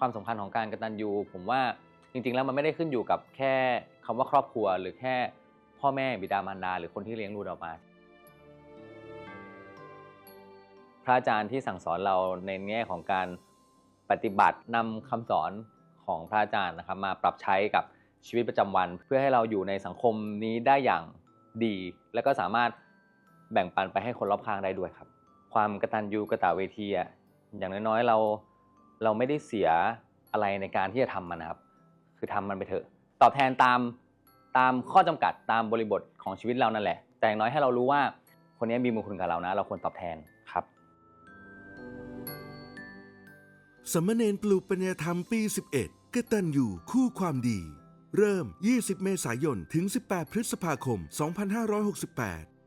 ความสำคัญของการกตัญญูผมว่าจริง ๆ แล้วมันไม่ได้ขึ้นอยู่กับแค่คำว่าครอบครัว หรือแค่พ่อแม่บิดามารดาหรือคนที่เลี้ยงดูเรามาพระอาจารย์ที่สั่งสอนเราในแง่ของการปฏิบัตินำคำสอนของพระอาจารย์นะครับมาปรับใช้กับชีวิตประจำวัน เพื่อให้เราอยู่ในสังคมนี้ได้อย่างดี และก็สามารถแบ่งปันไปให้คนรอบข้างได้ด้วยครับ ความกระตัญญูกระตเวทีอะอย่างน้อยๆ เรา เราไม่ได้เสียอะไรในการที่จะทำมันนะครับ คือทำมันไปเถอะ ตอบแทนตามตามข้อจำกัดตามบริบทของชีวิตเรานั่นแหละ แต่อย่างน้อยให้เรารู้ว่าคนนี้มีบุญคุณกับเรานะ เราควรตอบแทนครับสมณเณรปลูกปัญญาธรรมปี 11กตัญญูคู่ความดี เริ่ม 20 เมษายน ถึง 18 พฤษภาคม 2568